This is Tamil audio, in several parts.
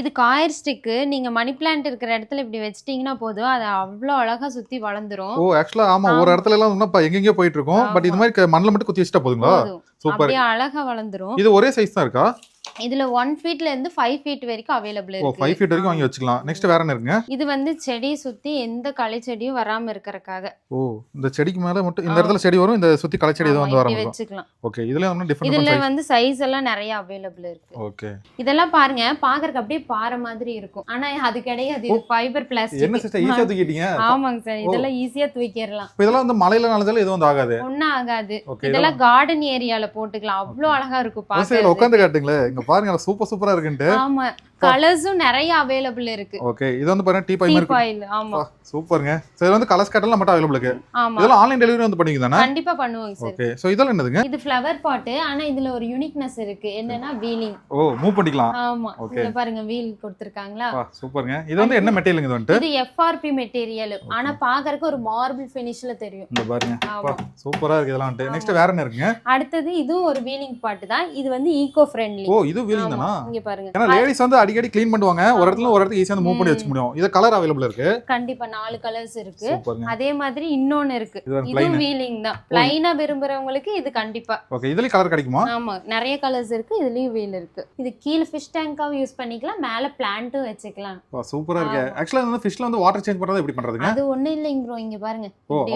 இது காயர் ஸ்டிக்கு. நீங்க மணி பிளான்ட் இருக்கிற இடத்துல இப்படி வச்சிட்டீங்கன்னா போதும். அது அவ்வளோ அழகா சுத்தி வளர்ந்துரும். ஓ ஆக்சுவலா ஆமா ஒரு. இடத்துல எல்லாம் இன்னும் எங்கெங்கயோ போயிட்டு இருக்கும். பட் இது மாதிரி மண்ணுல மட்டும் குத்தி வச்சுட்டா போதுங்களா? சூப்பர். அழகா வளர்ந்துரும். இது ஒரே சைஸ் தான் இருக்கா? இதுல ஒன் ஃபீட்ல இருந்து ஃபைவ் ஃபீட் வரைக்கும் அவைலபிள் இருக்கு ஃபைவ் ஃபீட் வரைக்கும் வாங்கி வச்சுக்கலாம். நெக்ஸ்ட் வேற என்ன இருக்குங்க? இது வந்து செடியை சுத்தி எந்த களை செடியும் வராம இருக்கறக்காக ஓ இந்த செடிக்கு மேல மட்டும் இந்த இடத்துல செடி வரும் இந்த சுத்தி களை செடி வந்து வர வச்சுக்கலாம். ஓகே இதுல வந்து டிஃபரெண்ட் இதுல வந்து சைஸ் எல்லாம் நிறைய அவைலபிள் இருக்கு. ஓகே இதெல்லாம் பாருங்க பாக்குறதுக்கு அப்படியே பாறை மாதிரி இருக்கும். ஆனா அது கிடையாது. இது ஃபைபர் என்ன பிளாஸ்டிக் சிஸ்டர் ஈஸியா தூக்கிட்டீங்க? ஆமாங்க சார் இதெல்லாம் ஈஸியா தூக்கிடலாம். இதெல்லாம் வந்து மலையில நாளதால எதுவும் ஆகாது. ஒன்னும் ஆகாது. இதெல்லாம் கார்டன் ஏரியால போட்டுக்கலாம். அவ்வளோ அழகா இருக்கும் பாக்க உட்காந்து காட்டுங்களேன். இங்க பாருங்க சூப்பர் சூப்பரா இருக்குன்ட்டு. ஆமா. கலர்ஸும் நிறைய அவைலபிள் இருக்கு. ஓகே இது வந்து பாருங்க டீ பை டீ மாதிரி ஆமா. சூப்பருங்க சரி இது வந்து கலர்ஸ் கட்டலாம் மட்டும் அவைலபிள் இருக்கு ஆமா. இதெல்லாம் ஆன்லைன் டெலிவரி வந்து பண்ணிங்க தானே கண்டிப்பா பண்ணுவாங்க சார் ஓகே சோ இதெல்லாம் என்னதுங்க? இது ஃப்ளவர் பாட்டு ஆனா இதுல ஒரு யூனிக்னஸ் இருக்கு. என்னன்னா வீலிங். ஓ மூவ் பண்ணிக்கலாம். ஆமா. இதுல பாருங்க வீல் கொடுத்திருக்காங்களா? சூப்பருங்க இது வந்து என்ன மெட்டீரியல் இது வந்துட்டு? இது எஃப்ஆர்பி மெட்டீரியல் ஆனா பாக்குறதுக்கு ஒரு மார்பிள் ஃபினிஷ்ல தெரியும். இந்த பாருங்க. சூப்பரா இருக்கு இதெல்லாம் வந்துட்டு. நெக்ஸ்ட் வேற என்ன இருக்குங்க? அடுத்தது இதுவும் ஒரு வீலிங் பாட்டு தான். இது வந்து ஈகோ ஃப்ரெண்ட்லி ஓ இது வீலிங் தானா? இங்க பாருங்க. ஏன்னா லேடிஸ் வந்து அடிக்கடி க்ளீன் பண்ணுவாங்க. ஒரு இடத்துல ஒரு இடத்துக்கு ஈஸியா மூவ் பண்ணி வச்சுக்க முடியும். இது கலர் அவைலபிள் இருக்கு. கண்டிப்பா நாலு கலர்ஸ் இருக்கு. அதே மாதிரி இன்னொன்னு இருக்கு. இது வீலிங் தான். பிளைனா விரும்புறவங்களுக்கு இது கண்டிப்பா. ஓகே இதுலயும் கலர் கிடைக்குமா? ஆமா நிறைய கலர்ஸ் இருக்கு. இதுலயும் வீல் இருக்கு. இது கீழே ஃபிஷ் டேங்காவும் யூஸ் பண்ணிக்கலாம். மேல பிளான்ட்டும் வச்சுக்கலாம். சூப்பரா இருக்கு. ஆக்சுவலா வந்து ஃபிஷ்ல வந்து வாட்டர் சேஞ்ச் பண்றது எப்படி பண்றதுங்க? அது ஒண்ணு இல்லைங்க ப்ரோ இங்க பாருங்க.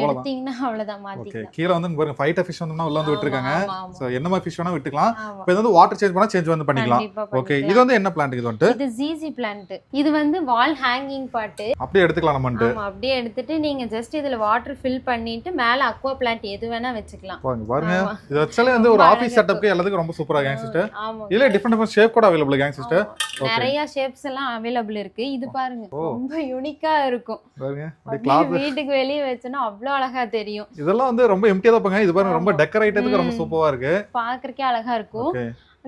எடுத்தீங்கன்னா அவ்வளவுதான் மாத்திக்கலாம். கீழே வந்து பாருங்க ஃபைட்டர் ஃபிஷ் வந்து உள்ள வந்து விட்டுருக்காங்க. சோ என்ன மாதிரி ஃபிஷ் வேணா விட்டுக்கலாம். இப்போ இது வந்து வாட்டர் சேஞ்ச் பண்ணா சேஞ்ச் வந்து பண்ணிக்கலாம். ஓகே. இது வந்து என்ன பிளான்ட் இது வந்துட்டு இது ஜிசி பிளான்ட் இது வந்து வால் ஹேங்கிங் பாட்டு அப்படியே எடுத்துக்கலாம் ஆமா அப்படியே எடுத்துட்டு நீங்க ஜஸ்ட் இதுல வாட்டர் ஃபில் பண்ணிட்டு மேல அக்வா பிளான்ட் எது வேணா வச்சுக்கலாம். பாருங்க. இது வச்சாலே வந்து ஒரு அழகா செட்டப்க்கு எல்லாத்துக்கும் ரொம்ப சூப்பரா கேங் சிஸ்டர் ஆமா. இதுல டிஃபரெண்ட் டிஃபரெண்ட் ஷேப் கூட அவைலபிள் கேங் சிஸ்டர். நிறைய ஷேப்ஸ் எல்லாம் அவைலபிள் இருக்கு. இது பாருங்க. ரொம்ப யூனிக்கா இருக்கும். வீட்டுக்கு வெளியே வச்சோன்னா அவ்வளோ அழகா தெரியும். இதெல்லாம் வந்து ரொம்ப எம்டியா தான் பாங்க இது பாருங்க ரொம்ப. டெக்கரேட்டதுக்கு ரொம்ப. சூப்பரா இருக்கு. பாக்குறதுக்கே அழகா இருக்கும்.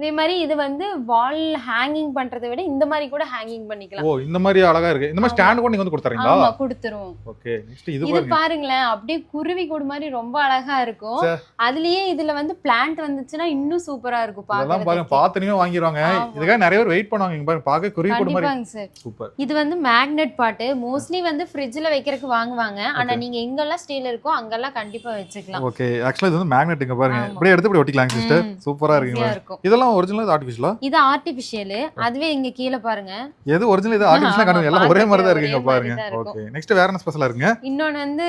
அதே மாதிரி இது வந்து வால் ஹேங்கிங் பண்றதை விட இந்த மாதிரி கூட ஹேங்கிங் ஓ பண்ணிக்கலாம் இந்த மாதிரி அழகா இருக்கு. இந்த மாதிரி. ஸ்டாண்ட் கூட நீங்க வந்து கொடுத்துறீங்களா? ஆமா கொடுத்துருவோம். ஓகே நெக்ஸ்ட் இது இது பாருங்க. பாருங்களேன் அப்படியே குருவி கூடு மாதிரி ரொம்ப அழகா இருக்கும். அதுலயே இதுல வந்து பிளான்ட் வந்துச்சுன்னா இன்னும் சூப்பரா இருக்கும் இதெல்லாம் பாருங்க பாத்துனே வாங்கிடுவாங்க. இதுக்காக நிறைய பேர் வெயிட் பண்ணுவாங்க இங்க பாருங்க பாக்க குருவி கூட மாதிரி சூப்பர் இது வந்து மேக்னெட் பாட்டு மோஸ்ட்லி வந்து ஃப்ரிட்ஜ்ல வைக்கிறதுக்கு வாங்குவாங்க. ஆனா நீங்க எங்கெல்லாம் ஸ்டீல் இருக்கோ அங்கெல்லாம் கண்டிப்பா வச்சுக்கலாம். ஓகே ஆக்சுவலா இது வந்து மேக்னெட் இங்க பாருங்க. ஆமா. இப்படியே எடுத்து இப்படி ஒட்டிக்கலாம் சிஸ்டர். சூப்பரா இருக்குங்க. இருக்கும். இதெல்லாம் ஒரிஜினல் ஆர்டிஃபிஷியலா இது ஆர்டிபிஷியல் அதுவே இங்க கீழே பாருங்க. எது ஒரிஜினல் இது ஆர்டிஃபிஷியலா காட்டுங்க. எல்லாம் ஒரே மாதிரி தான் இருக்குங்க பாருங்க. ஓகே நெக்ஸ்ட் வேற என்ன ஸ்பெஷலா இருக்குங்க? இன்னொன்னு வந்து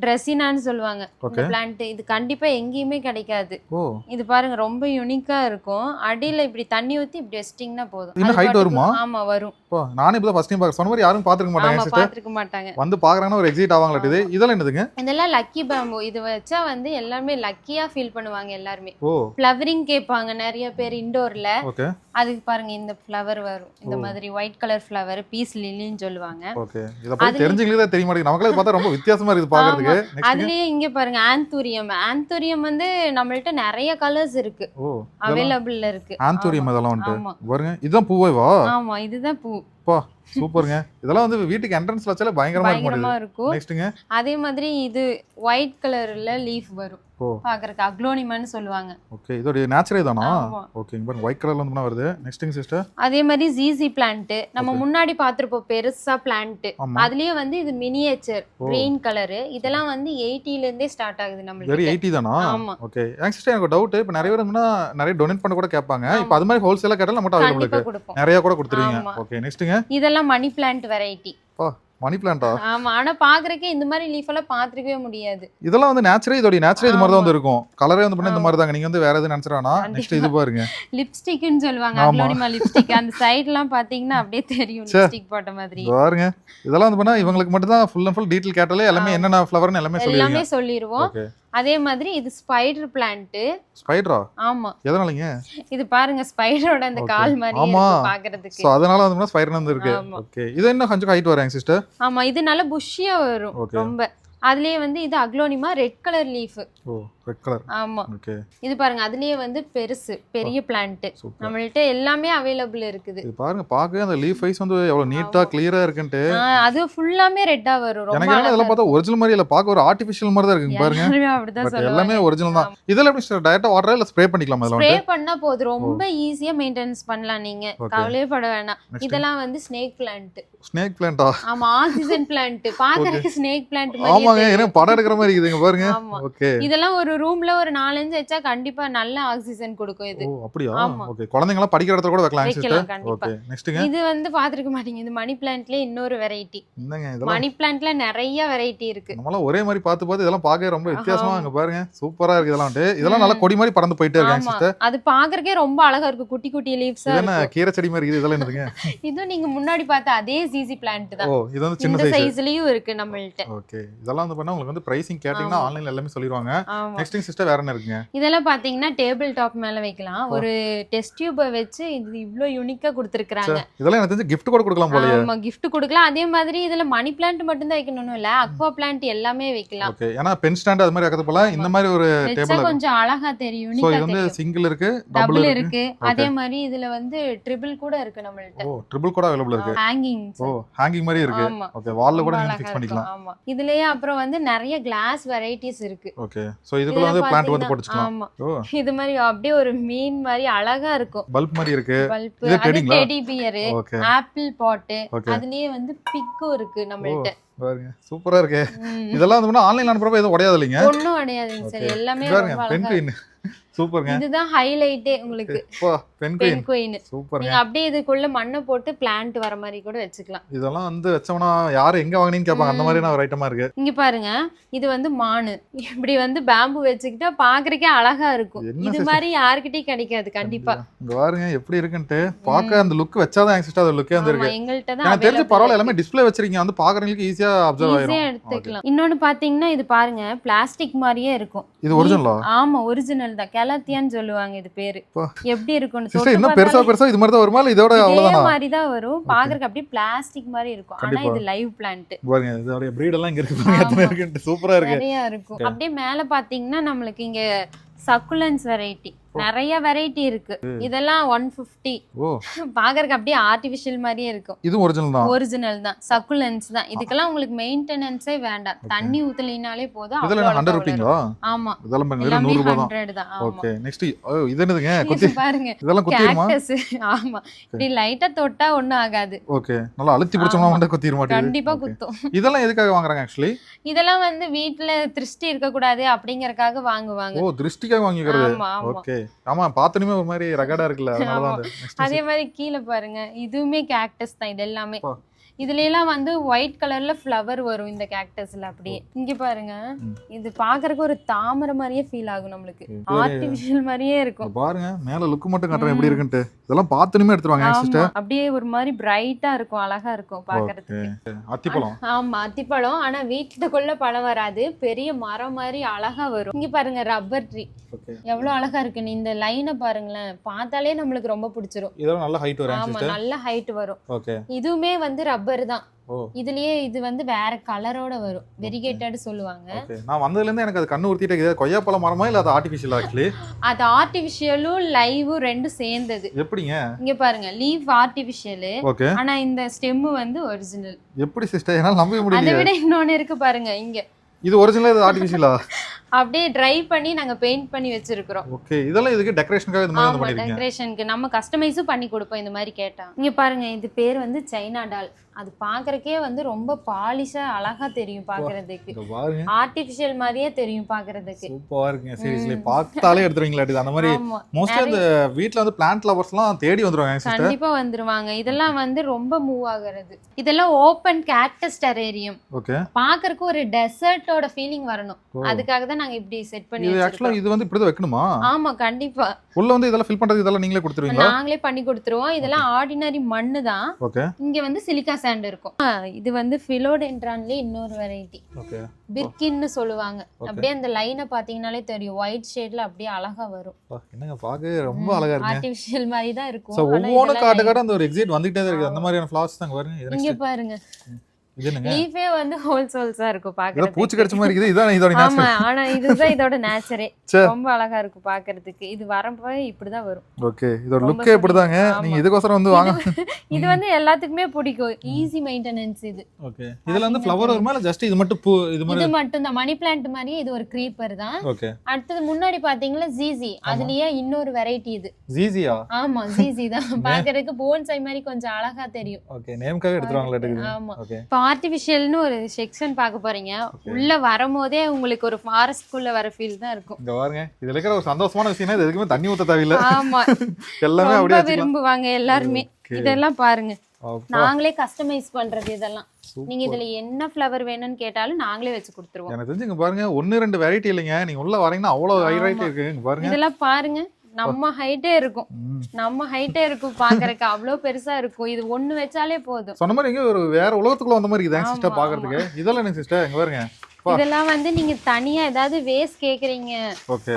ட்ரெஸ்ஸினான்னு சொல்லுவாங்க. இந்த பிளான்ட் இது கண்டிப்பா எங்கேயுமே கிடைக்காது. ஓ. இது பாருங்க ரொம்ப யூனிக்கா இருக்கும். அடியில இப்படி தண்ணி ஊத்தி இப்படி வச்சிட்டீங்கன்னா போதும். இன்னும் பாட்டுக்கு- வருமா? ஆமா வரும். இப்போ நானே இப்பதான் ஃபர்ஸ்ட் டைம் பாக்க சொன்ன மாதிரி யாரும் பாத்துக்க மாட்டாங்க பாத்துருக்க மாட்டாங்க. வந்து பாக்குறாங்கன்னா ஒரு எக்ஸிட் ஆவாங்களாட்டுது இதெல்லாம் என்னதுங்க? இதெல்லாம் லக்கி பேம்பு இது வச்சா வந்து எல்லாருமே லக்கியா ஃபீல் பண்ணுவாங்க எல்லாருமே. ஃப்ளவரிங் கேட்பாங்க நிறைய பேர் இண்டோர்ல ஓகே அதுக்கு பாருங்க இந்த ஃப்ளவர் வரும். இந்த மாதிரி ஒயிட் கலர் ஃப்ளவர் பீஸ் லில்லின்னு சொல்லுவாங்க. ஓகே இத பத்தி தெரிய மாட்டேங்குது. நமக்கு பார்த்தா ரொம்ப வித்தியாசமா இருக்குது பாக்குறதுக்கு அதுலயே இங்க பாருங்க ஆந்தூரியம் ஆந்தூரியம் வந்து நம்மள்ட்ட நிறைய கலர்ஸ் இருக்கு. அவைலபிள்ல இருக்கு. ஆந்தூரியம் இதெல்லாம் வந்துட்டு. ஆமா. பாருங்க இதுதான் பூவேவா ஆமா இதுதான் பூ. சூப்பருங்க. இதெல்லாம் வந்து வீட்டுக்கு என்ட்ரன்ஸ்ல வச்சாலே பயங்கரமா பயங்கரமா இருக்கும். நெக்ஸ்ட்டுங்க அதே மாதிரி இது ஒயிட் கலர்ல லீஃப் வரும். பாக்குறதுக்கு அக்லோனிமான்னு சொல்லுவாங்க. ஓகே இதோட நேச்சுரே தானா? ஆமா. ஓகே இங்க ஒயிட் கலர்ல வந்து வருது? நெக்ஸ்ட்டுங்க சிஸ்டர் அதே மாதிரி ஜிசி பிளான்ட் நம்ம. முன்னாடி பாத்திருப்போம் பெருசா பிளான்ட் அதுலயே வந்து இது மினியேச்சர். கிரீன் கலர் இதெல்லாம் வந்து 80 ல இருந்தே ஸ்டார்ட் ஆகுது நம்மளுக்கு. எயிட்டி தானா? ஆமா. ஓகே சிஸ்டர் எனக்கு டவுட் இப்போ நிறைய பேர் நிறைய டொனேட் பண்ண கூட கேட்பாங்க. இப்போ அது மாதிரி ஹோல்சேலா இருக்கு. கொடுப்போம். நிறைய கூட கொடுத்துருவீங்க. ஓகே நெக்ஸ்ட்டுங்க இதெல்லாம் மணி பிளான்ட் வெரைட்டி மணி பிளான்டா ஆமா ஆனா பாக்குறதுக்கே இந்த மாதிரி லீஃப் எல்லாம் பாத்துருக்கவே முடியாது. இதெல்லாம் வந்து நேச்சுரே இதோட நேச்சுரே இது மாதிரி தான். வந்து இருக்கும் கலரே வந்து பண்ண இந்த. மாதிரி தாங்க நீங்க வந்து வேற எதுவும் நினைச்சிடானா? நெக்ஸ்ட் இது பாருங்க. லிப்ஸ்டிக்னு சொல்லுவாங்க. ஆமா. அக்லோனிமா லிப்ஸ்டிக் அந்த சைடு எல்லாம் பாத்தீங்கன்னா அப்படியே தெரியும். லிப்ஸ்டிக் போட்ட மாதிரி. பாருங்க. இதெல்லாம் வந்து பண்ணா இவங்களுக்கு மட்டும் தான் ஃபுல் அண்ட் ஃபுல் டீடைல் கேட்டாலே எல்லாமே. என்னென்ன ஃப்ளவர்னு எல்லாமே எல்லாமே சொல்லிருவோம். ஓகே அதே மாதிரி இது ஸ்பைடர் பிளான்ட் ஸ்பைடரா ஆமா. எதனாலங்க? இது பாருங்க ஸ்பைடரோட அந்த. கால் மாதிரி. இருக்கு பாக்குறதுக்கு. ஸோ அதனால வந்து ஸ்பைடர் வந்து இருக்கு. ஓகே இது என்ன கொஞ்சம் ஹைட் வராங்க சிஸ்டர் ஆமா இது நல்ல புஷ்ஷியா வரும். ரொம்ப. அதுலயே வந்து இது அக்லோனிமா ரெட் கலர் லீஃப். ஓ ரெட் கலர். ஆமா. ஓகே. இது பாருங்க அதுலயே வந்து பெருசு பெரிய பிளான்ட் நம்மள்ட்ட எல்லாமே அவைலபிள் இருக்குது. இது பாருங்க பார்க்கவே அந்த லீஃப் வைஸ் வந்து எவ்வளவு நீட்டா கிளியரா இருக்குன்ட்டு. அது ஃபுல்லாமே ரெட்டா வரும். ரொம்ப எனக்கு இதெல்லாம் பார்த்தா ஒரிஜினல் மாதிரி இல்ல பார்க்க ஒரு ஆர்டிஃபிஷியல் மாதிரி தான் இருக்குங்க பாருங்க. அப்படிதான் பட் சொல்லுவாங்க. எல்லாமே ஒரிஜினல் தான். இதெல்லாம் எப்படி டைரக்டா வாட்டரா இல்ல ஸ்ப்ரே பண்ணிக்கலாமா இதெல்லாம் ஸ்ப்ரே பண்ணா போதும் ரொம்ப ஈஸியா மெயின்டெனன்ஸ் பண்ணலாம் நீங்க. கவலையே பட வேணாம். இதெல்லாம் வந்து ஸ்னேக் பிளான்ட் ஸ்னேக் பிளான்டா ஆமா ஆக்சிஜன் பிளான்ட் பாக்குறதுக்கு ஸ்னேக் பிளான்ட் ஆமாங்க மாதிரி எனக்கு படம் எடுக்கிற மாதிரி இருக்குதுங்க பாருங்க. ஓகே இதெல்லாம் ஒரு ரூம்ல ஒரு நாலஞ்சு வச்சா கண்டிப்பா நல்ல ஆக்சிஜன் கொடுக்கும் இது. ஓ அப்படியா. ஓகே குழந்தைங்க எல்லாம் படிக்கிற இடத்துல கூட வைக்கலாம் சிஸ்டர் ஓகே நெக்ஸ்ட்டுங்க இது வந்து பாத்துருக்க மாட்டீங்க. இது மணி பிளான்ட்லயே இன்னொரு வெரைட்டி என்னங்க இதெல்லாம்? மணி பிளான்ட்ல நிறைய வெரைட்டி இருக்கு. நம்மளாம் ஒரே மாதிரி பார்த்து பார்த்து இதெல்லாம் பார்க்க ரொம்ப வித்தியாசமா. அங்க பாருங்க. சூப்பரா இருக்கு இதெல்லாம் இதெல்லாம் நல்லா கொடி மாதிரி பறந்து போயிட்டே இருக்காங்க சிஸ்டர் அது பாக்குறதுக்கே ரொம்ப அழகா இருக்கு. குட்டி குட்டி லீவ்ஸா இது என்ன கீரை செடி மாதிரி இருக்குது இதெல்லாம் என்னதுங்க? இதுவும் நீங்க முன்னாடி பார்த்த அதே சிசி பிளான்ட் தான். ஓ இது வந்து சின்ன சைஸ்லயும் இருக்கு நம்மள்ட்ட. ஓகே இதெல்லாம் வந்து பண்ணா உங்களுக்கு வந்து பிரைசிங் கேட்டீங்கன்னா. ஆன்லைன்ல எல்லாமே சொல்லிடுவாங்க நெக்ஸ்ட் சிஸ்டர் வேற என்ன இருக்குங்க? இதெல்லாம் பாத்தீங்கன்னா டேபிள் டாப் மேல வைக்கலாம். ஒரு டெஸ்ட் டியூப வச்சு இது இவ்ளோ யூனிக்கா கொடுத்துருக்காங்க இதெல்லாம் எனக்கு தெரிஞ்சு gift கூட கொடுக்கலாம் போலயே. ஆமா gift கொடுக்கலாம். அதே மாதிரி இதுல மணி பிளான்ட் மட்டும் தான் வைக்கணும் இல்ல அக்வா பிளான்ட் எல்லாமே வைக்கலாம். ஓகே ஏன்னா பென் ஸ்டாண்ட் அது மாதிரி வைக்கிறது போல இந்த மாதிரி ஒரு டேபிள் கொஞ்சம் அழகா தெரியும் யூனிக்கா இது வந்து தெரியும். சிங்கிள் இருக்கு டபுள் இருக்கு. அதே மாதிரி இதுல வந்து ட்ரிபிள் கூட இருக்கு நம்மள்ட்ட. ஓ ட்ரிபிள் கூட அவைலபிள் இருக்கு. ஹேங்கிங் ஓ ஹேங்கிங் மாதிரி இருக்கு. ஓகே வால்ல கூட நீங்க ஃபிக்ஸ் பண்ணிக்கலாம். ஆமா. இதுலயே அப்புறம் வந்து நிறைய கிளாஸ் வெரைட்டிஸ் இருக்கு. ஓகே ஸோ இதுக்குள்ள வந்து பிளான்ட் வந்து போட்டுச்சுக்கலாம். ஆமா. இது மாதிரி அப்படியே ஒரு மீன் மாதிரி அழகா இருக்கும். பல்ப் மாதிரி இருக்கு. பல்ப் இது அது? டெடி பியர் ஆப்பிள் ஓகே அதுலயே வந்து பிக்கும் இருக்கு நம்மள்ட்ட. பாருங்க. சூப்பரா இருக்கு. இதெல்லாம் வந்து ஆன்லைன்ல அனுப்புறப்ப எதுவும் உடையாது இல்லைங்க ஒண்ணும் அடையாதுங்க சார். எல்லாமே பாருங்க பென் சூப்பருங்க. இதுதான் ஹைலைட்டே உங்களுக்கு. பென் குயின் சூப்பருங்க. நீங்க அப்படியே இதுக்குள்ள மண்ணை போட்டு பிளான்ட் வர மாதிரி கூட வச்சுக்கலாம். இதெல்லாம் வந்து வச்சோம்னா யாரு எங்க வாங்குனீங்கன்னு கேட்பாங்க. அந்த மாதிரியான ஒரு ஐட்டமா இருக்கு. இங்க பாருங்க. இது வந்து மானு. இப்படி வந்து பேம்பு வச்சுக்கிட்டா பாக்குறதுக்கே அழகா இருக்கும். இது? மாதிரி யாருக்கிட்டயும் கிடைக்காது கண்டிப்பா. இங்க பாருங்க எப்படி இருக்குன்ட்டு. பார்க்க அந்த லுக் வச்சாதான் சிஸ்டர் அந்த லுக்கே வந்து ஆமா இருக்கு எங்கள்கிட்ட தான் தெரிஞ்சு பரவாயில்ல எல்லாமே டிஸ்ப்ளே வச்சிருக்கீங்க. வந்து பாக்குறவங்களுக்கு ஈஸியா அப்சர்வ் ஆயிரும். எடுத்துக்கலாம். இன்னொன்னு பாத்தீங்கன்னா இது பாருங்க பிளாஸ்டிக் மாதிரியே இருக்கும். இது ஒரிஜினலா ஆமா ஒரிஜினல் தான். கெலத்தியான்னு சொல்லுவாங்க இது பேரு. எப்படி தொட்டு இன்னும் பெருசா பெருசா இது மாதிரி தான் வருமா இதோட இதே அவ்வளவுதானா? மாதிரி தான் வரும் பாக்குறதுக்கு அப்படியே பிளாஸ்டிக் மாதிரி இருக்கும். ஆனா. இது லைவ் பிளான்ட் பாருங்க இதோட பிரீட் எல்லாம் இங்க இருக்கு பாருங்க. எத்தனை. இருக்குன்ட்டு சூப்பரா இருக்கு. நிறைய இருக்கும். அப்படியே மேல பாத்தீங்கன்னா நம்மளுக்கு இங்க சக்குலன்ஸ் வெரைட்டி நிறைய வெரைட்டி இருக்கு. இதெல்லாம் ஒன் பிப்டி பாக்குறதுக்கு அப்படியே ஆர்டிபிஷியல் மாதிரியே இருக்கும். இதுவும் ஒரிஜினல் தான்? ஒரிஜினல் தான். சக்குலன்ஸ் தான். இதுக்கெல்லாம் உங்களுக்கு மெயின்டெனன்ஸே வேண்டாம். தண்ணி ஊத்தலினாலே போதும். இதுல அவ்வளவு ஹண்ட்ரட் அழகா ருபீங்களா வளரும். ஆமா. இதெல்லாம் வெறும் எல்லாமே நூறு ரூபாய் தான். ஓகே நெக்ஸ்ட் இது என்னதுங்க? கொத்தி இது பாருங்க. இதெல்லாம் கேக்டஸ் ஆமா. இப்படி லைட்டா தொட்டா ஒண்ணும் ஆகாது. ஓகே நல்லா அழுத்தி பிடிச்சோம்னா. வந்து கொத்திட மாட்டேங்குது. கண்டிப்பா. குத்தும். இதெல்லாம் எதுக்காக வாங்குறாங்க ஆக்சுவலி இதெல்லாம் வந்து வீட்டுல திருஷ்டி இருக்க கூடாது அப்படிங்கறக்காக வாங்குவாங்க. ஓ திருஷ்டிக்காக வாங்கிக்கிறது. ஓகே ஆமா பார்த்தனுமே ஒரு மாதிரி ரகடா இருக்குல்ல அதே மாதிரி கீழே பாருங்க இதுவுமே கேக்டஸ் தான் இது எல்லாமே. அப்பா. இதுல எல்லாம் வந்து ஒயிட் கலர்ல ஃப்ளவர் வரும் இந்த கேக்டஸ்ல அப்படியே. இங்க பாருங்க. இது பாக்குறதுக்கு ஒரு தாமரை மாதிரியே ஃபீல் ஆகும் நம்மளுக்கு. Okay. ஆர்டிபிஷியல் மாதிரியே இருக்கும். பாருங்க மேல லுக் மட்டும் காட்டுறேன் எப்படி இருக்குன்ட்டு. இதெல்லாம் பார்த்தனுமே எடுத்துருவாங்க சிஸ்டர் அப்படியே ஒரு மாதிரி பிரைட்டா இருக்கும் அழகா இருக்கும் பாக்குறதுக்கு அத்திப்பழம் ஆமா அத்திப்பழம் ஆனா வீட்டுக்குள்ள பழம் வராது. பெரிய மரம் மாதிரி அழகா வரும். இங்க பாருங்க ரப்பர் ட்ரீ எவ்வளவு அழகா இருக்கு. நீ இந்த லைனை பாருங்களேன். பார்த்தாலே நம்மளுக்கு ரொம்ப பிடிச்சிரும். இதெல்லாம் நல்ல ஹைட் வரும் ஆமா நல்ல ஹைட் வரும். ஓகே. இதுவுமே வந்து ரப்பர் தான். ஓ. இதுலயே இது வந்து வேற கலரோட வரும். வெரிகேட்டட் சொல்லுவாங்க. நான் வந்ததுல இருந்து எனக்கு அது கண்ணு உறுத்திட்டே இருக்குது. கொய்யாப்பழம் மரமா இல்ல அது ஆர்டிஃபிஷியல் ஆக்சுவலி அது ஆர்டிபிஷியலும் லைவும் ரெண்டும் சேர்ந்தது. எப்படிங்க? இங்க பாருங்க. லீஃப் ஆர்டிபிஷியல் ஓகே ஆனா இந்த ஸ்டெம் வந்து ஒரிஜினல் எப்படி சிஸ்டர் என்னால நம்பவே அதை முடியல விட இன்னொன்னு இருக்கு பாருங்க இங்க. இது ஒரிஜினலா இது ஆர்டிஃபிஷியலா அப்படியே ட்ரை பண்ணி நாங்க பெயிண்ட் பண்ணி வச்சிருக்கிறோம். ஓகே இதெல்லாம் இதுக்கு டெக்கரேஷனுக்காக இந்த மாதிரி பண்ணிருக்கீங்க? டெக்கரேஷனுக்கு நம்ம கஸ்டமைஸும் பண்ணி கொடுப்போம் இந்த மாதிரி கேட்டா. இங்க பாருங்க இது பேர் வந்து சைனா டால் அது பாக்குறதுக்கே வந்து ரொம்ப பாலிஷா அழகா தெரியும் பாக்குறதுக்கு ஆர்டிபிஷியல் மாதிரியே தெரியும் பாக்குறதுக்கு சூப்பரா இருக்குங்க சீரியஸ்லி பார்த்தாலே எடுத்துருவீங்களா அந்த மாதிரி மோஸ்ட்லி அந்த வீட்ல வந்து பிளான்ட் லவர்ஸ்லாம் தேடி வந்துருவாங்க கண்டிப்பா வந்துருவாங்க. இதெல்லாம் வந்து ரொம்ப மூவ் ஆகுறது. இதெல்லாம் ஓப்பன் கேக்டஸ் டெரேரியம் ஓகே பாக்குறதுக்கு ஒரு டெசர்ட்டோட ஃபீலிங் வரணும். அதுக்காக தான் நாங்க இப்படி செட் பண்ணி இது ஆக்சுவலா இது வந்து இப்படி தான் வைக்கணுமா? ஆமா கண்டிப்பா. உள்ள வந்து இதெல்லாம் ஃபில் பண்றது இதெல்லாம் நீங்களே கொடுத்துருவீங்களா? நாங்களே பண்ணி கொடுத்துருவோம். இதெல்லாம் ஆர்டினரி மண்ணு தான் ஓகே இங்க வந்து சிலிக்கா சாண்ட் இருக்கும். இது வந்து பிலோடென்ட்ரான்லயே இன்னொரு வெரைட்டி ஓகே பிர்கின்னு சொல்லுவாங்க. அப்படியே அந்த லைனை பாத்தீங்கன்னாலே தெரியும். ஒயிட் ஷேட்ல அப்படியே அழகா வரும். என்னங்க பார்க்கவே ரொம்ப அழகா இருக்கு ஆர்டிபிஷியல் மாதிரி தான் இருக்கும் இதெல்லாம் காட்ட காட்ட அந்த ஒரு எக்ஸிட் வந்துகிட்டே தான் இருக்கு. அந்த மாதிரியான ஃபிளாஸ் தாங்க பாருங்க. இது இங்க. பாருங்க. லீஃபே வந்து ஹோல்ஸா இருக்கும் ஏதோ பாக்குறதுக்கு. பூச்சி கடிச்ச மாதிரி இருக்குது. இதான் இதோட ஆமா ஆனா இதுதான் இதோட நேச்சரே சரி. ரொம்ப அழகா இருக்கும் பாக்குறதுக்கு. இது வரப்போ இப்படிதான் வரும். ஓகே. இதோட லுக்கே இப்படிதாங்க. நீங்க இதுக்கோசரம் வந்து வாங்க. இது வந்து எல்லாத்துக்குமே பிடிக்கும். ஈஸி மெயின்டெனன்ஸ் இது. ஓகே. இதுல வந்து ஃப்ளவர் வருமா? இல்ல ஜஸ்ட் இது மட்டும் பூ இது இது மாதிரி மட்டும் தான் மணி பிளான்ட் மாதிரியே இது ஒரு creeper தான். ஓகே. அடுத்தது முன்னாடி பாத்தீங்கன்னா ஜிசி அதுலயே இன்னொரு வெரைட்டி இது. ஜீசியா ஆமா ஜிசி தான். பாக்குறதுக்கு போன்சை மாதிரி கொஞ்சம் அழகா தெரியும். ஓகே. நேம்காக எடுத்துருவாங்களா எடுக்குது. ஆமா. ஆர்டிஃபிஷியல்னு ஒரு செக்ஷன் பார்க்க போறீங்க. உள்ள வரும்போதே உங்களுக்கு ஒரு ஃபாரஸ்ட்குள்ள வர ஃபீல் தான் இருக்கும். இங்க பாருங்க இதுல இருக்கிற ஒரு சந்தோஷமான விஷயம்னா இது எதுக்குமே தண்ணி ஊத்த தேவையில்ல. ஆமா. எல்லாமே அப்படியே விரும்புவாங்க எல்லாருமே. இதெல்லாம் பாருங்க. நாங்களே கஸ்டமைஸ் பண்றது இதெல்லாம். நீங்க இதுல என்ன ஃப்ளவர் வேணும்னு கேட்டாலும் நாங்களே வச்சு கொடுத்துருவோம். எனக்கு தெரிஞ்சு இங்க பாருங்க ஒன்னு ரெண்டு வெரைட்டி இல்லைங்க. நீங்க உள்ள வரீங்கன்னா அவ்வளவு ஹை ரைட் இருக்கு பாருங்க. இதெல்லாம் பாருங்க. நம்ம ஹைட்டே இருக்கும். நம்ம ஹைட்டே இருக்கும் பாக்குறதுக்கு. அவ்வளோ பெருசா இருக்கும். இது ஒண்ணு வச்சாலே போதும். சொன்ன மாதிரி ஒரு வேற உலகத்துக்குள்ள வந்த மாதிரி இதான் சிஸ்டர் பாக்குறதுக்கு. இதெல்லாம் எனக்கு சிஸ்டர் இங்க பாருங்க. இதெல்லாம் வந்து நீங்க தனியா ஏதாவது வேஸ்ட் கேக்குறீங்க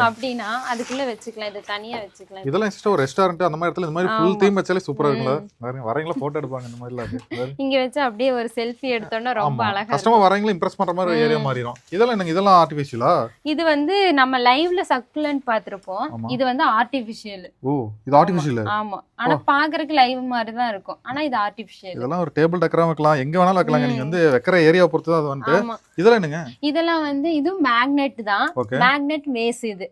அப்படின்னா அதுக்குள்ள வச்சுக்கலாம். இது தனியா வச்சுக்கலாம். இதெல்லாம் சிஸ்டர் ஒரு ரெஸ்டாரண்ட் அந்த மாதிரி இடத்துல இந்த மாதிரி ஃபுல். தீம் வச்சாலே சூப்பரா பாருங்க வரீங்களா போட்டோ எடுப்பாங்க இந்த பாருங்க. இங்க வச்சு அப்படியே ஒரு செல்ஃபி எடுத்தோம்னா ரொம்ப அழகா கஸ்டமர் வரவங்களும் இம்ப்ரெஸ் பண்ற மாதிரி ஏரியா மாறிடும் இதெல்லாம் எனக்கு இதெல்லாம் ஆர்டிஃபிஷியலா இது வந்து நம்ம லைவ்ல சக்குலன்ட் பார்த்திருப்போம். ஆமா. இது வந்து ஆர்டிபிஷியல் ஓ இது ஆர்டிஃபிஷியல் ஆமா. ஆனா பாக்குறதுக்கு லைவ் மாதிரி தான் இருக்கும். ஆனா இது ஆர்டிபிஷியல் இதெல்லாம் ஒரு டேபிள் டெக்கரா வைக்கலாம். எங்க வேணாலும் வைக்கலாங்க. நீங்க வந்து வைக்கிற ஏரியா பொறுத்து தான் அது ஆமா. இதெல்லாம் என்னங்க? இதெல்லாம் வந்து இது மேக்னெட் தான். மேக்னெட் வேஸ் இது.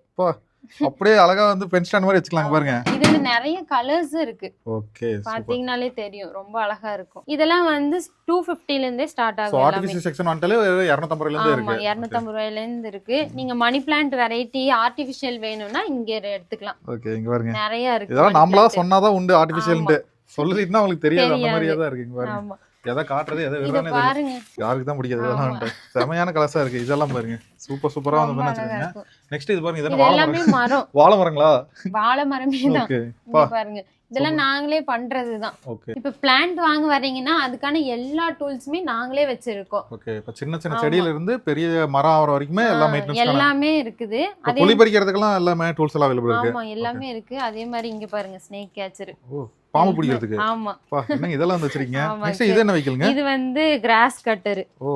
அப்படியே அழகா வந்து பென் ஸ்டாண்ட் மாதிரி வச்சுக்கலாம் பாருங்க. இதுல நிறைய கலர்ஸ் இருக்கு. ஓகே பாத்தீங்கனாலே தெரியும். ரொம்ப அழகா இருக்கும். இதெல்லாம் வந்து டூ ல இருந்தே ஸ்டார்ட் ஆகும் ஆர்டிஃபிஷியல் செக்ஷன் வந்துட்டாலே இரநூத்தம்பது ரூபாயில இருந்து ஆமா இருக்கு. இருநூத்தம்பது ரூபாயில இருந்து இருக்கு. நீங்க மணி பிளான்ட் வெரைட்டி ஆர்டிபிஷியல் வேணும்னா இங்க எடுத்துக்கலாம். ஓகே இங்க பாருங்க. நிறைய இருக்கு இதெல்லாம் நாமளா. சொன்னாதான் உண்டு ஆர்டிஃபிஷியல்ட்டு சொல்லிட்டுனா உங்களுக்கு தெரியாது அந்த. மாதிரியே தான் இருக்கு இங்க பாருங்க. ஆமா. எதை காட்டுறது எதை விடுறானே யாருக்கு தான் பிடிக்காது இதெல்லாம் செமையான கலர்ஸா இருக்கு இதெல்லாம் பாருங்க. சூப்பர் சூப்பரா வந்து பண்ணி. நெக்ஸ்ட் இது பாருங்க இது இதெல்லாம் வாழை மரம். வாழை மரங்களா? வாழை மரமே தான். பாருங்க. இதெல்லாம் நாங்களே பண்றதுதான் இப்ப பிளான்ட் வாங்க வர்றீங்கன்னா அதுக்கான எல்லா டூல்ஸுமே நாங்களே வச்சிருக்கோம். ஓகே இப்ப சின்ன சின்ன. செடியில இருந்து பெரிய மரம் ஆகிற வரைக்குமே எல்லா மெயின்டெனன்ஸ் எல்லாமே இருக்குது. அதே பறிக்கிறதுக்கெல்லாம் எல்லாமே டூல்ஸ் எல்லாம் அவைலபிள் இருக்கு. ஆமா எல்லாமே இருக்கு. அதே மாதிரி இங்க பாருங்க ஸ்னேக் கேச்சர் ஓ. பாம்பு பிடிக்கிறதுக்கு. ஆமா. என்னங்க இதெல்லாம் வச்சிருக்கீங்க? நெக்ஸ்ட் இது என்ன வைக்கலுங்க? இது வந்து கிராஸ் கட்டர் ஓ.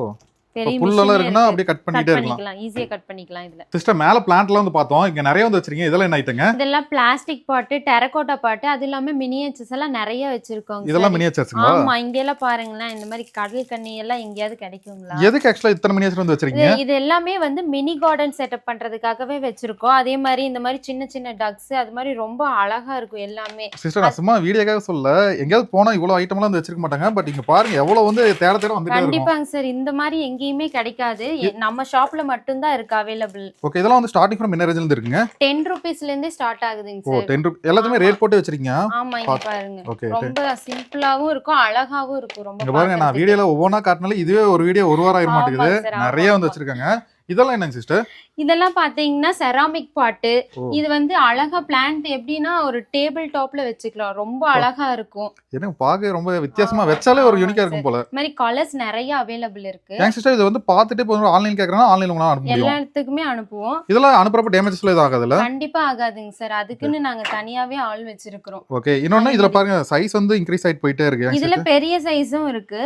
புல்லெல்லாம் இருக்குன்னா அப்படியே கட் பண்ணிட்டே இருக்கலாம். ஈஸியா கட் பண்ணிக்கலாம் இதுல. சிஸ்டர் மேல பிளான்ட்லாம் வந்து பார்த்தோம். இங்க நிறைய வந்து வச்சிருக்கீங்க. இதெல்லாம் என்ன ஐட்டங்க இதெல்லாம் பிளாஸ்டிக் பாட்டு டெரகோட்டா பாட்டு அது இல்லாம மினியேச்சர்ஸ் எல்லாம் நிறைய வச்சிருக்கோங்க இதெல்லாம். மினியேச்சர்ஸ்ங்களா ஆமா இங்க எல்லாம் பாருங்களேன். இந்த மாதிரி கடல் கண்ணி எல்லாம் எங்கேயாவது கிடைக்குங்களா? எதுக்கு ஆக்சுவலா இத்தனை மினியேச்சர் வந்து வச்சிருக்கீங்க? இது எல்லாமே வந்து மினி கார்டன் செட்டப் பண்றதுக்காகவே வச்சிருக்கோம். அதே மாதிரி இந்த மாதிரி சின்ன சின்ன டக்ஸ் அது மாதிரி ரொம்ப அழகா இருக்கும் எல்லாமே. சிஸ்டர் நான் சும்மா வீடியோக்காக சொல்ல எங்கேயாவது போனா இவ்வளவு ஐட்டம்லாம் வந்து வச்சிருக்க மாட்டாங்க. பட் இங்க பாருங்க எவ்வளவு வந்து தேட தேட இருக்கும் கண்டிப்பாங்க சார் இந்த மாதிரி எங்கேயுமே கிடைக்காது. நம்ம ஷாப்ல மட்டும்தான் இருக்கு அவைலபிள். ஓகே இதெல்லாம் வந்து ஸ்டார்டிங் ஃப்ரம் என்ன ரேஞ்சில இருந்து இருக்குங்க? டென் ருபீஸ்ல இருந்தே ஸ்டார்ட் ஆகுதுங்க ஓ சார் டென் எல்லாத்தையுமே ரேட் போட்டு வச்சிருக்கீங்க ஆமா இங்க பாருங்க. ரொம்ப சிம்பிளாவும் இருக்கும் அழகாவும் இருக்கும். ரொம்ப பாருங்க நான். வீடியோல ஒவ்வொன்றா காட்டினாலும் இதுவே ஒரு வீடியோ ஒரு வாரம் ஆயிர மாட்டேங்குது. நிறைய வந்து. வச்சிருக்காங்க. இதெல்லாம் என்னங்க சிஸ்டர் இதெல்லாம் பாத்தீங்கன்னா செராமிக் பாட்டு. இது வந்து அழகா பிளான்ட் எப்படின்னா ஒரு டேபிள் டாப்ல வச்சுக்கலாம். ரொம்ப அழகா இருக்கும். எனக்கு பார்க்க ரொம்ப வித்தியாசமா வச்சாலே ஒரு யூனிக்கா இருக்கும் போல. மாதிரி கலர்ஸ் நிறைய அவைலபிள் இருக்கு. ஏன் சிஸ்டர் இது வந்து பார்த்துட்டு இப்போ ஆன்லைன் கேட்கறேன்னா ஆன்லைன் உங்களால அனுப்ப எல்லா இடத்துக்குமே அனுப்புவோம். இதெல்லாம் அனுப்புறப்ப டேமேஜஸ்ல எதுவும் ஆகாதுல்ல கண்டிப்பா ஆகாதுங்க சார் அதுக்குன்னு நாங்க தனியாவே ஆள் வச்சிருக்கிறோம். ஓகே இன்னொன்னு இதுல பாருங்க சைஸ் வந்து இன்க்ரீஸ் ஆயிட்டு போயிட்டே இருக்கு இதுல பெரிய சைஸும் இருக்கு.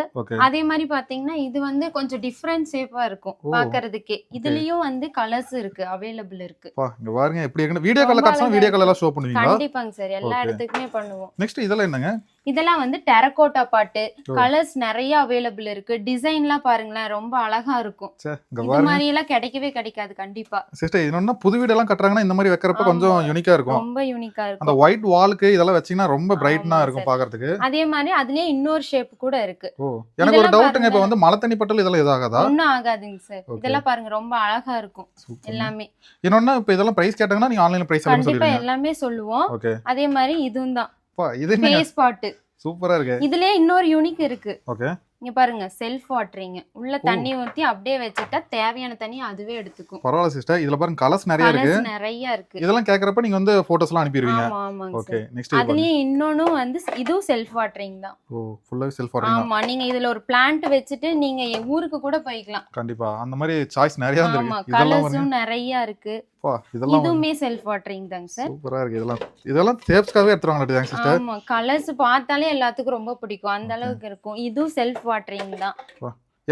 அதே மாதிரி பாத்தீங்கன்னா இது வந்து கொஞ்சம் டிஃப்ரெண்ட் ஷேப்பா இருக்கும். பாக்குறதுக்கே. இதுலயும் வந்து கலர்ஸ் இருக்கு அவைலபிள் இருக்கு. இங்க பாருங்க எப்படி வீடியோ அழகா வீடியோ கால் எல்லாம் ஷோ பண்ணுவீங்களா? கண்டிப்பாங்க சார் எல்லா. இடத்துக்குமே பண்ணுவோம். நெக்ஸ்ட் இதெல்லாம் என்னங்க? இதெல்லாம் வந்து டெரகோட்டா பாட்டு. கலர்ஸ் நிறைய அவைலபிள் இருக்கு. டிசைன்லாம் பாருங்களேன் ரொம்ப அழகா இருக்கும். பாருங்க. மாதிரி எல்லாம் கிடைக்கவே கிடைக்காது கண்டிப்பா. சிஸ்டர் இன்னொன்னா புது வீடெல்லாம் கட்டுறாங்கன்னா இந்த மாதிரி வைக்கிறப்ப கொஞ்சம். யூனிக்கா இருக்கும். ரொம்ப யூனிக்கா இருக்கும். அந்த ஒயிட் வாலுக்கு இதெல்லாம் வச்சீங்கன்னா ரொம்ப பிரைட்னா இருக்கும். பாக்குறதுக்கு. அதே மாதிரி அதுலயே இன்னொரு ஷேப் கூட இருக்கு. எனக்கு ஒரு டவுட்டுங்க இப்ப. வந்து தண்ணி பட்டல் இதெல்லாம் இதாகாதா ஒண்ணும் ஆகாதுங்க சார். இதெல்லாம் பாருங்க ரொம்ப அழகா இருக்கும் எல்லாமே. இன்னொன்னா இப்ப இதெல்லாம் பிரைஸ் கேட்டாங்கன்னா நீங்க ஆன்லைன்ல பிரைஸ் எல்லாம் கண்டிப்பா எல்லாமே சொல்லுவோம். அதே மாதிரி இதுவும் தான். பா இது என்ன ஃபேஸ் பாட்டு சூப்பரா இருக்கு. இதுலயே இன்னொரு யூனிக் இருக்கு. ஓகே. இங்க பாருங்க செல்ஃப் வாட்டரிங் உள்ள தண்ணி ஊத்தி அப்படியே வச்சுட்டா தேவையான தண்ணி அதுவே எடுத்துக்கும். பரவாயில்ல சிஸ்டர் இதுல பாருங்க கலர்ஸ் நிறைய இருக்கு. நிறைய இருக்கு. இதெல்லாம் கேக்குறப்ப நீங்க வந்து போட்டோஸ் எல்லாம் அனுப்பிடுவீங்க. ஓகே நெக்ஸ்ட் அதுலயே இன்னொன்னும் வந்து இதுவும் செல்ஃப் வாட்டரிங் தான். ஓ ஃபுல்லாவே செல்ஃப் வாட்டரிங் ஆமா நீங்க இதுல ஒரு பிளான்ட் வச்சுட்டு நீங்க ஊருக்கு கூட போய்க்கலாம். கண்டிப்பா. அந்த மாதிரி சாய்ஸ் நிறைய வந்துருக்கு. இதெல்லாம் நிறைய இருக்கு. பா இதெல்லாம் இதுவுமே செல்ஃப் வாட்டரிங் தாங்க சார். சூப்பரா இருக்கு இதெல்லாம். இதெல்லாம் சேப்ஸ்க்காகவே எடுத்துருவாங்க சிஸ்டர் ஆமா கலர்ஸ் பார்த்தாலே எல்லாத்துக்கும் ரொம்ப பிடிக்கும். அந்த அளவுக்கு இருக்கும். இதுவும் செல்ஃப் வாட்டரிங் தான்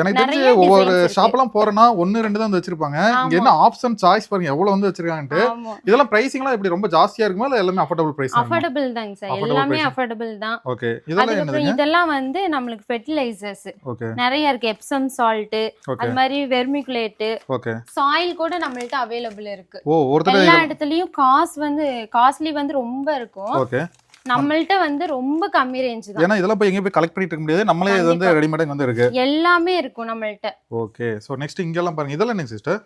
எனக்கு தெரிஞ்சு ஒவ்வொரு. ஷாப்லாம் போறேன்னா ஒன்னு ரெண்டு தான் வந்து வச்சிருப்பாங்க. இங்க என்ன ஆப்ஷன் சாய்ஸ் பாருங்க எவ்வளவு வந்து வச்சிருக்காங்கன்ட்டு. இதெல்லாம் பிரைசிங்லாம் எப்படி ரொம்ப ஜாஸ்தியா இருக்குமா இல்ல எல்லாமே அஃபோர்டபுள் பிரைஸ் அஃபோர்டபுள் தாங்க சார் எல்லாமே. அஃபோர்டபுள் தான். ஓகே இதெல்லாம் என்னதுங்க? இதெல்லாம் வந்து நம்மளுக்கு ஃபெர்டிலைசர்ஸ் ஓகே நிறைய இருக்கு. எப்சம் சால்ட் அது மாதிரி வெர்மிகுலேட் ஓகே சாயில் கூட நம்மள்ட்ட அவைலபிள் இருக்கு. ஓ எல்லா இடத்துலயும் காசு வந்து காஸ்ட்லி வந்து ரொம்ப இருக்கும். ஓகே நம்மள்ட்ட வந்து ரொம்ப கம்மி ரேஞ்ச் தான். ஏன்னா இதெல்லாம் போய் எங்கேயும் போய் கலெக்ட் பண்ணிட்டு இருக்க முடியாது. நம்மளே இது வந்து ரெடிமேட் வந்து இருக்கு. எல்லாமே இருக்கும் நம்மள்ட்ட. ஓகே ஸோ நெக்ஸ்ட் இங்கெல்லாம் பாருங்க. இதெல்லாம் என்ன சிஸ்டர்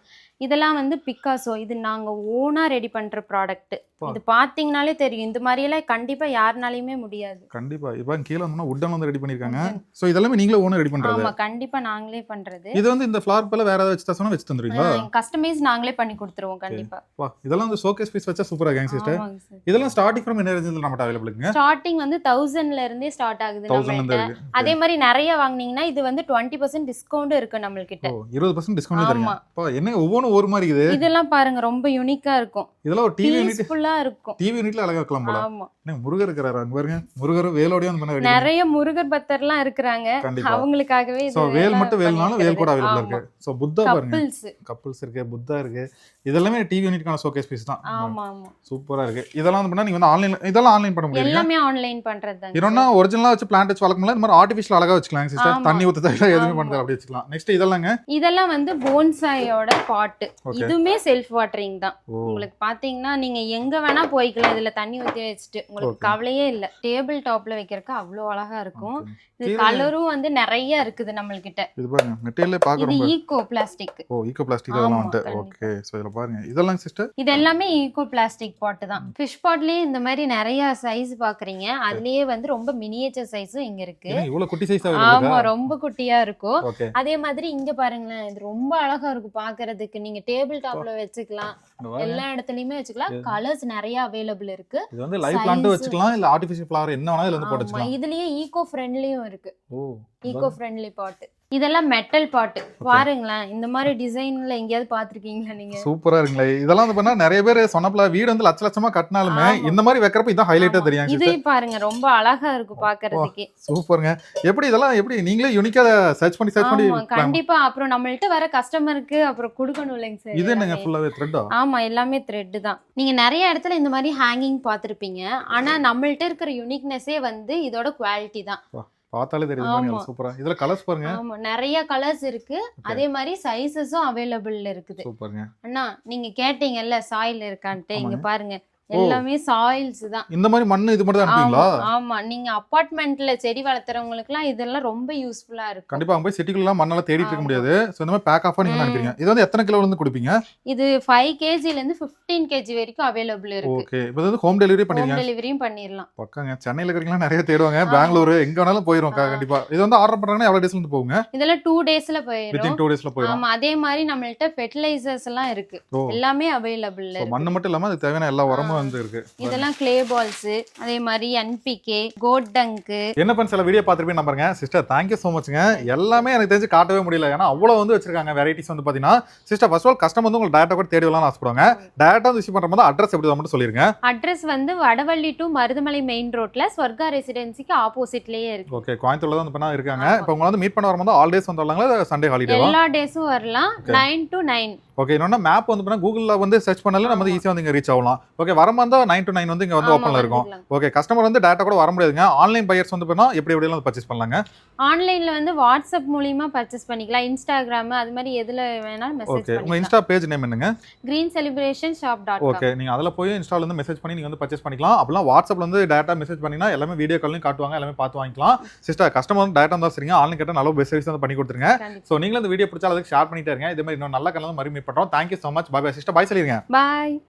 இதெல்லாம் வந்து பிக்காசோ இது நாங்க ஓனா ரெடி பண்ற ப்ராடக்ட் பா. இது பாத்தீங்கனாலே தெரியும். இந்த மாதிரி எல்லாம் கண்டிப்பா யாருனாலையுமே முடியாது. கண்டிப்பா. இப்போ கீழே வந்தோம்னா உட்டன் வந்து ரெடி பண்ணிருக்காங்க. ஸோ இதெல்லாமே நீங்களே ஓனர் ரெடி பண்றது. ஆமா கண்டிப்பா நாங்களே பண்றது. இது வந்து இந்த ஃபிளார் பேல வேற ஏதாவது வச்சு வச்சு தந்துருவீங்களா? கஸ்டமைஸ் நாங்களே பண்ணி கொடுத்துருவோம் கண்டிப்பா. வா இதெல்லாம் வந்து ஷோகேஸ் பீஸ் வச்சா சூப்பரா இருக்காங்க சிஸ்டர் இதெல்லாம் ஸ்டார்டிங் ஃப்ரம் என்ன ரேஞ்சில் நம்மகிட்ட அவைலபிளுங்க ஸ்டார்டிங் வந்து தௌசண்ட்ல இருந்தே ஸ்டார்ட் ஆகுது இருக்கு. அதே மாதிரி நிறைய வாங்குனீங்கன்னா இது வந்து டுவெண்ட்டி பர்சன்ட் டிஸ்கவுண்ட் இருக்கு ஓ இருபது பர்சன்ட் டிஸ்கவுண்ட் தருங்க என்ன ஒவ்வொன்றும் ஒரு மாதிரி இருக்குது. இதெல்லாம் பாருங்க ரொம்ப யூனிக்கா இருக்கும். இதெல்லாம் ஒரு டிவி யூனிட் பீஸ்ஃபுல்லா இருக்கும். டிவி யூனிட்ல அழகா இருக்கலாம் போல. ஆமா. முருகர் இருக்கிறாரு? அங்க பாருங்க. முருகர் வேலோடய வந்து பண்ண நிறைய முருகர் பக்தர்லாம் இருக்கிறாங்க. அவங்களுக்காகவே சோ வேல் மட்டும் வேல்னாலும் வேல் கூட அவைலபிள் இருக்கு. சோ புத்தா பாருங்க. கப்பிள்ஸ் இருக்கு புத்தா இருக்கு. இதெல்லாமே டிவி யூனிட்கான ஷோகேஸ் பீஸ் தான். ஆமா ஆமா. சூப்பரா இருக்கு. இதெல்லாம் வந்து பண்ணா நீங்க வந்து ஆன்லைன் இதெல்லாம் ஆன்லைன் பண்ண முடியும் எல்லாமே ஆன்லைன் பண்றதுதாங்க இன்னொன்னா ஒரிஜினலா வச்சு பிளான்ட் வச்சு வளர்க்க முடியல. இந்த மாதிரி ஆர்டிஃபிஷியல் அழகா வச்சுக்கலாம் சிஸ்டர். தண்ணி ஊத்த தவிர எதுவுமே. பண்ணுறது அப்படி வச்சுக்கலாம். நெக்ஸ்ட் இதெல்லாங்க. இதெல்லாம் வந்து போன்சாயோட பாட்டு. இதுவுமே செல்ஃப் வாட்டரிங் தான் உங்களுக்கு பாத்தீங்கன்னா நீங்க எங்க வேணா போய்க்கலாம். இதுல தண்ணி ஊத்தி வச்சுட்டு. உங்களுக்கு. கவலையே இல்ல. டேபிள் டாப்ல வைக்கிறதுக்கு அவ்வளோ அழகா இருக்கும். இது கலரும் வந்து நிறைய இருக்குது நம்மள்கிட்ட. இது பாருங்க. மெட்டீரியலே பார்க்க இது ஈகோ பிளாஸ்டிக் ஓ ஈகோ பிளாஸ்டிக் வந்துட்டு. கண்டிப்பா. ஓகே ஸோ இதில் பாருங்க. இதெல்லாம் சிஸ்டர் இது எல்லாமே ஈகோ பிளாஸ்டிக் பாட்டு தான். ஃபிஷ் பாட்லயே இந்த மாதிரி நிறைய சைஸ் பாக்குறீங்க. அதுலயே வந்து ரொம்ப மினியேச்சர் சைஸும் இங்க இருக்கு. இவ்வளவு குட்டி சைஸ் ஆமா ரொம்ப குட்டியா இருக்கும். அதே மாதிரி இங்க பாருங்களேன். இது ரொம்ப அழகா இருக்கும் பாக்குறதுக்கு. நீங்க டேபிள் டாப்ல வச்சுக்கலாம். எல்லா இடத்துலயுமே வச்சுக்கலாம். கலர்ஸ் நிறைய அவைலபிள் இருக்கு. இது வந்து லைவ் பிளான்ட். வச்சுக்கலாம் இல்ல ஆர்டிஃபிஷியல் ஃப்ளவர் என்ன வேணாலும் இதுல வந்து போட்டு வச்சுக்கலாம் இதுலயே ஈகோ ஃப்ரெண்ட்லியும் இருக்கு. ஓ ஈகோ ஃப்ரெண்ட்லி பாட்டு இதெல்லாம் மெட்டல் பாட்டு பாருங்களேன் இந்த மாதிரி டிசைன்ல எங்கேயாவது பாத்திருக்கீங்களா நீங்க? சூப்பரா இருக்குங்களே. இதெல்லாம் வந்து பண்ணா நிறைய பேர் சொன்னப்பல வீடு வந்து லட்ச லட்சமா கட்டினாலுமே. இந்த மாதிரி வைக்கிறப்ப இதான் ஹைலைட்டா. தெரியும் இதே பாருங்க ரொம்ப அழகா இருக்கும் பாக்குறதுக்கு சூப்பருங்க. எப்படி இதெல்லாம் எப்படி நீங்களே யூனிக்கா சர்ச் பண்ணி சர்ச் பண்ணி கண்டிப்பா. அப்புறம் நம்மள்ட்ட வர கஸ்டமருக்கு அப்புறம் கொடுக்கணும் இல்லைங்க சார் இது என்னங்க ஃபுல்லாவே த்ரெட்டா ஆமா எல்லாமே த்ரெட் தான். நீங்க நிறைய இடத்துல இந்த மாதிரி ஹேங்கிங் பார்த்திருப்பீங்க. ஆனா நம்மள்ட்ட இருக்கிற யுனிக்னஸே வந்து இதோட குவாலிட்டி தான். பார்த்தாலே தெரியுது. சூப்பரா இதுல கலர்ஸ் பாருங்க ஆமா நிறைய கலர்ஸ் இருக்கு அதே மாதிரி சைஸஸும் அவைலபிள் இருக்குது சூப்பருங்க அண்ணா நீங்க கேட்டீங்கல்ல சாயில் இருக்கான்ட்டு இங்க. பாருங்க. எல்லாமே சாயில்ஸ் தான். இந்த மாதிரி மண்ணு இது மட்டும் தான் ஆமா நீங்க அபார்ட்மெண்ட்ல செடி வளர்த்துறவங்களுக்குலாம் இதெல்லாம் ரொம்ப யூஸ்ஃபுல்லா இருக்கும். கண்டிப்பா போய் சிட்டிக்குள்ள மண்ணெல்லாம் தேடிட்டு இருக்க. முடியாது. சோ இந்த மாதிரி பேக் ஆஃபா நீங்க. அனுப்பிடுங்க இது வந்து எத்தனை கிலோ வந்து கொடுப்பீங்க? இது ஃபைவ் கேஜில இருந்து பிப்டீன் கேஜி வரைக்கும் அவைலபிள் இருக்கு. ஓகே. இப்போ வந்து ஹோம் டெலிவரி ஹோம் பண்ணிருங்க டெலிவரியும் பண்ணிடலாம். பக்கங்க. சென்னையில இருக்கிறீங்களா நிறைய தேடுவாங்க. பெங்களூர் எங்க வேணாலும் போயிரும் ஆ. கண்டிப்பா. இது வந்து ஆர்டர் பண்றாங்கன்னா எவ்வளவு டேஸ்ல இருந்து போகுங்க? இதெல்லாம் டூ டேஸ்ல போயிடும் டூ டேஸ்ல போயிடும் ஆமா. அதே மாதிரி நம்மள்ட்ட ஃபெர்டிலைசர்ஸ் எல்லாம் இருக்கு எல்லாமே அவைலபிள் மண்ணு மட்டும் இல்லாம அது தேவையான எல்லா உரமும் ஆ. வந்து இருக்கு இதெல்லாம் கிளே பால்ஸ் அதே மாதிரி என்பிகே கோட் டங்கு என்ன பண்ண சில வீடியோ பார்த்துருப்பேன் நம்புறேங்க சிஸ்டர் தேங்க்யூ ஸோ மச்ங்க எல்லாமே எனக்கு தெரிஞ்சு காட்டவே முடியல. ஏன்னா அவ்வளோ வந்து வச்சிருக்காங்க வெரைட்டிஸ் வந்து பார்த்தீங்கன்னா சிஸ்டர் ஃபர்ஸ்ட் ஆல் கஸ்டம் வந்து உங்களுக்கு டேரக்டாக கூட தேடி வரலாம்னு ஆசைப்படுவாங்க. டேரக்டாக வந்து விஷயம் பண்ணும்போது அட்ரஸ் எப்படி மட்டும் சொல்லிருங்க. அட்ரஸ் வந்து வடவள்ளி டு மருதமலை மெயின் ரோட்ல ஸ்வர்கா ரெசிடென்சிக்கு ஆப்போசிட்லயே இருக்கு. ஓகே கோயம்புத்தூர்ல தான் வந்து பண்ணா இருக்காங்க. இப்போ உங்களை வந்து மீட் பண்ண வரும்போது ஆல் டேஸ் வந்து வரலாங்களா? சண்டே ஹாலிடேவா எல்லா டேஸும் வரலாம். நைன் டு நைன் ஓகே இன்னொன்று மேப் வந்து பண்ணா கூகுளில் வந்து சர்ச் பண்ணாலும் நம்ம வந்து ஈஸியாக வந்து இங்கே ரீச் ஆகலாம். ஓகே வரமாந்தா நைன் டு நைன் வந்து இங்கே வந்து ஓப்பனில் இருக்கும். ஓகே கஸ்டமர் வந்து டேட்டா கூட வர முடியாதுங்க. ஆன்லைன் பையர்ஸ் வந்து பண்ணா எப்படி எப்படியெல்லாம் பர்ச்சேஸ் பண்ணலாங்க? ஆன்லைன்ல வந்து வாட்ஸ்அப் மூலியமா பர்ச்சேஸ் பண்ணிக்கலாம். இன்ஸ்டாகிராம் அது மாதிரி எதுல வேணாலும் மெசேஜ் ஓகே உங்க பண்ணிக்கலாம். இன்ஸ்டா பேஜ் நேம் என்னங்க? Green celebration shop dot okay நீங்க அதுல போய் இன்ஸ்டால இருந்து மெசேஜ் பண்ணி நீங்க வந்து பர்ச்சேஸ் பண்ணிக்கலாம். அப்பலாம் வாட்ஸ்அப்ல வந்து டேட்டா மெசேஜ் பண்ணினா எல்லாமே வீடியோ கால்லையும் காட்டுவாங்க எல்லாமே பார்த்து வாங்கிக்கலாம். சிஸ்டர் கஸ்டமர் வந்து டேட்டா தான் சரிங்க. ஆன்லைன் கேட்டால் நல்ல பெஸ்ட் சர்வீஸ் வந்து பண்ணி கொடுத்துருங்க. ஸோ நீங்களும் இந்த வீடியோ பிடிச்சா அதுக்கு ஷேர் பண்ணிட்டே இருங்க. இதே மாதிரி இன்னும் நல்ல கலந்து மறுபடியும் மீட் பண்றோம் thank you so much bye sister bye சொல்லிருங்க பாய்